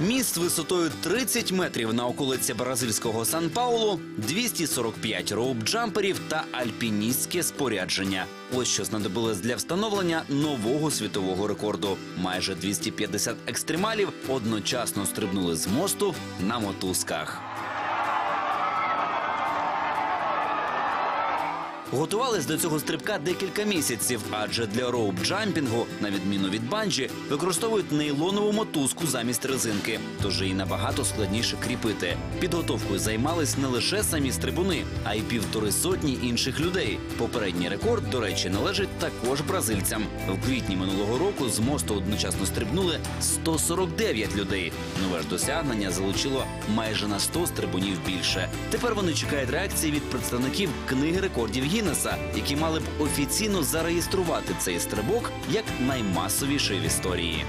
Міст висотою 30 метрів на околиці бразильського Сан-Паулу, 245 роуп-джамперів та альпіністське спорядження. Ось що знадобилось для встановлення нового світового рекорду. Майже 250 екстремалів одночасно стрибнули з мосту на мотузках. Готувались до цього стрибка декілька місяців, адже для роуп-джампінгу, на відміну від банджі, використовують нейлонову мотузку замість резинки, тож її набагато складніше кріпити. Підготовкою займались не лише самі стрибуни, а й півтори сотні інших людей. Попередній рекорд, до речі, належить також бразильцям. В квітні минулого року з мосту одночасно стрибнули 149 людей. Нове ж досягнення залучило майже на 100 стрибунів більше. Тепер вони чекають реакції від представників книги рекордів Гіннеса, які мали б офіційно зареєструвати цей стрибок як наймасовіший в історії.